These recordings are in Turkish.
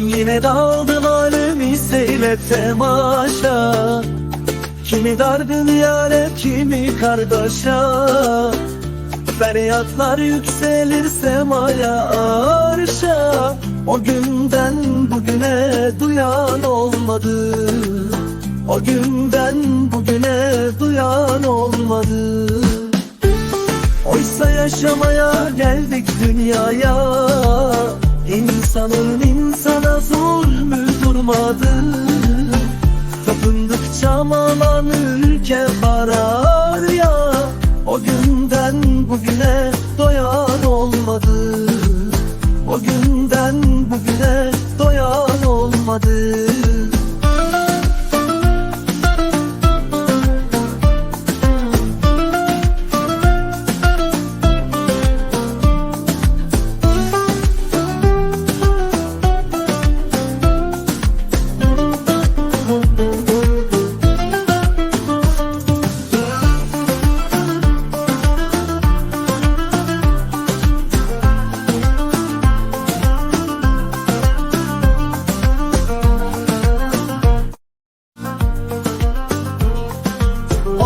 Yine daldım alemi seyret temaşa Kimi dargın yâre kimi kardeşa Feryatlar yükselir semaya arşa. O günden bugüne duyan olmadı. O günden bugüne duyan olmadı. Oysa yaşamaya geldik dünyaya İnsanın insana zulmü durmadı. Tapındıkça malan ülke karar ya O günden bugüne doyan olmadı. O günden bugüne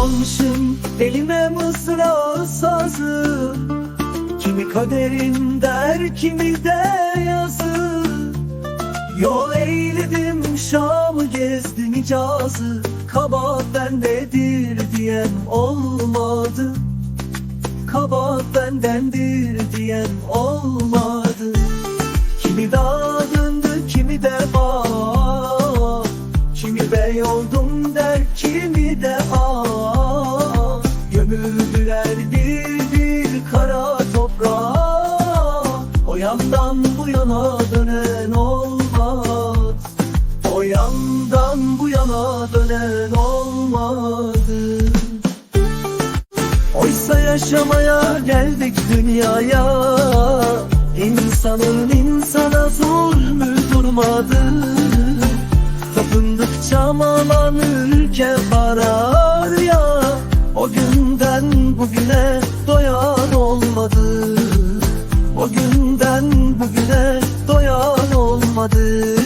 Almışım elime mızrağı sazı Kimi kaderin der kimi de yazı. Yol eyledim Şam'ı gezdim Hicaz'ı. Kabahat bendedir diyen olmadı. Kabahat bendendir diyen olmadı. Kimi dağa döndü kimi de bağ Kimi bey oldum der kimi de ağa Gömüldüler bir kara toprağa O yandan bu yana dönen olmaz. O yandan bu yana dönen olmadı. Oysa yaşamaya geldik dünyaya. İnsanın insana zulmü durmadı. Tapındıkça malan ülke karar ya O günden bugüne doyan olmadı. O günden bugüne doyan olmadı